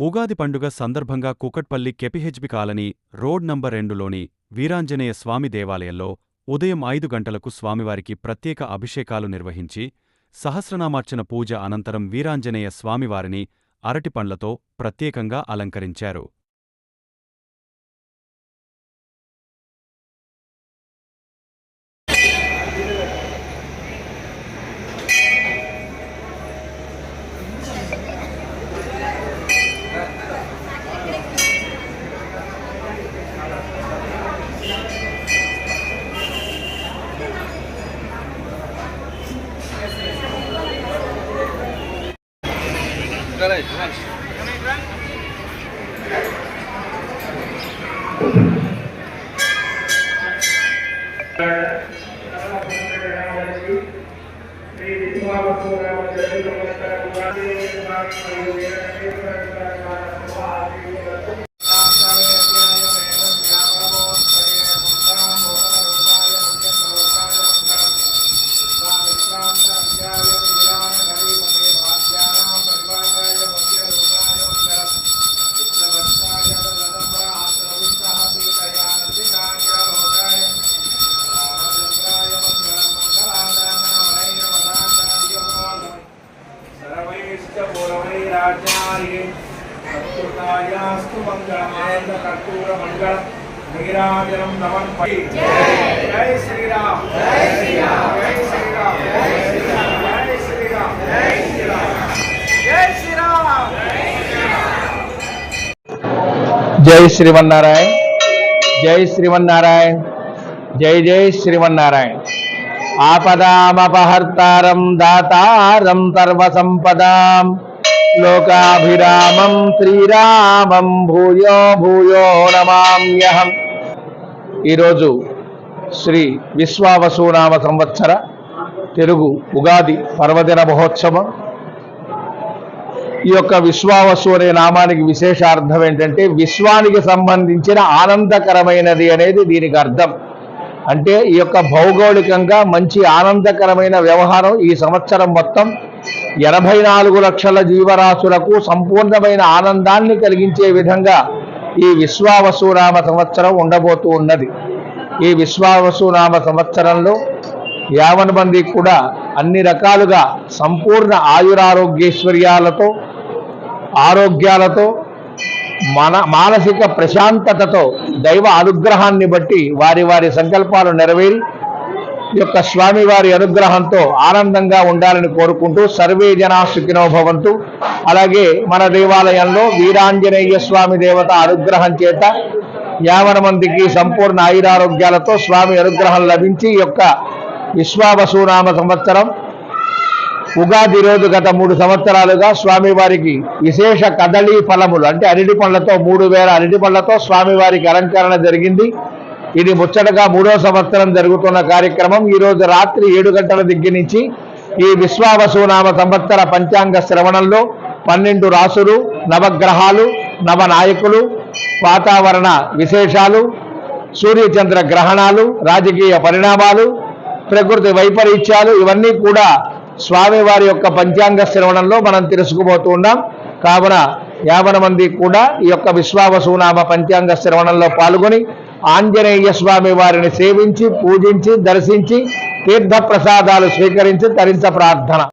ఉగాది పండుగ సందర్భంగా Kukatpally KPHB colony road number రెండులోని Veeranjaneya Swamy దేవాలయంలో ఉదయం ఐదు గంటలకు స్వామివారికి ప్రత్యేక అభిషేకాలు నిర్వహించి సహస్రనామార్చన పూజ అనంతరం వీరాంజనేయ స్వామివారిని అరటిపండ్లతో ప్రత్యేకంగా అలంకరించారు. करायचं नाही जय। जय जय जय जय जय श्रीमन्नारायण। जय श्रीमन्नारायण। जय जय श्रीमन्नारायण। ఆపదామపహర్తారం దాతారం సర్వసంపదాం. లోకాభిరామం శ్రీరామం భూయో భూయో నమామ్యహం. ఈరోజు శ్రీ విశ్వావసునామ సంవత్సర తెలుగు ఉగాది పర్వదిన మహోత్సవం. ఈ యొక్క విశ్వావసు అనే నామానికి విశేష అర్థం ఏంటంటే విశ్వానికి సంబంధించిన ఆనందకరమైనది అనేది దీనికి అర్థం. అంటే ఈ యొక్క భౌగోళికంగా మంచి ఆనందకరమైన వ్యవహారం ఈ సంవత్సరం మొత్తం ఎనభై నాలుగు లక్షల జీవరాశులకు సంపూర్ణమైన ఆనందాన్ని కలిగించే విధంగా ఈ విశ్వావసునామ సంవత్సరం ఉండబోతూ ఉన్నది. ఈ విశ్వావసునామ సంవత్సరంలో యావన్ మంది కూడా అన్ని రకాలుగా సంపూర్ణ ఆయురారోగ్యేశ్వర్యాలతో ఆరోగ్యాలతో మన మానసిక ప్రశాంతతతో దైవ అనుగ్రహాన్ని బట్టి వారి వారి సంకల్పాలు నెరవేరి ఈ యొక్క స్వామివారి అనుగ్రహంతో ఆనందంగా ఉండాలని కోరుకుంటూ సర్వే జనా సుఖినోభవంతు అలాగే మన దేవాలయంలో వీరాంజనేయ స్వామి దేవత అనుగ్రహం చేత యావన మందికి సంపూర్ణ ఆయురారోగ్యాలతో స్వామి అనుగ్రహం లభించి యొక్క విశ్వావసునామ సంవత్సరం ఉగాది రోజు గత మూడు సంవత్సరాలుగా స్వామివారికి విశేష కదళీ ఫలములు అంటే అరటి పండ్లతో మూడు వేల అరటి పండ్లతో స్వామివారికి అలంకరణ జరిగింది. ఇది ముచ్చటగా మూడో సంవత్సరం జరుగుతున్న కార్యక్రమం. ఈరోజు రాత్రి ఏడు గంటల దగ్గర నుంచి ఈ విశ్వావసునామ సంవత్సర పంచాంగ శ్రవణంలో పన్నెండు రాసులు నవగ్రహాలు నవనాయకులు వాతావరణ విశేషాలు సూర్యచంద్ర గ్రహణాలు రాజకీయ పరిణామాలు ప్రకృతి వైపరీత్యాలు ఇవన్నీ కూడా స్వామివారి యొక్క పంచాంగ శ్రవణంలో మనం తెలుసుకుపోతూ ఉన్నాం. కావున యావన మంది కూడా ఈ యొక్క విశ్వావసునామ పంచాంగ శ్రవణంలో పాల్గొని ఆంజనేయ స్వామి వారిని సేవించి పూజించి దర్శించి తీర్థ ప్రసాదాలు స్వీకరించి తరించ ప్రార్థన.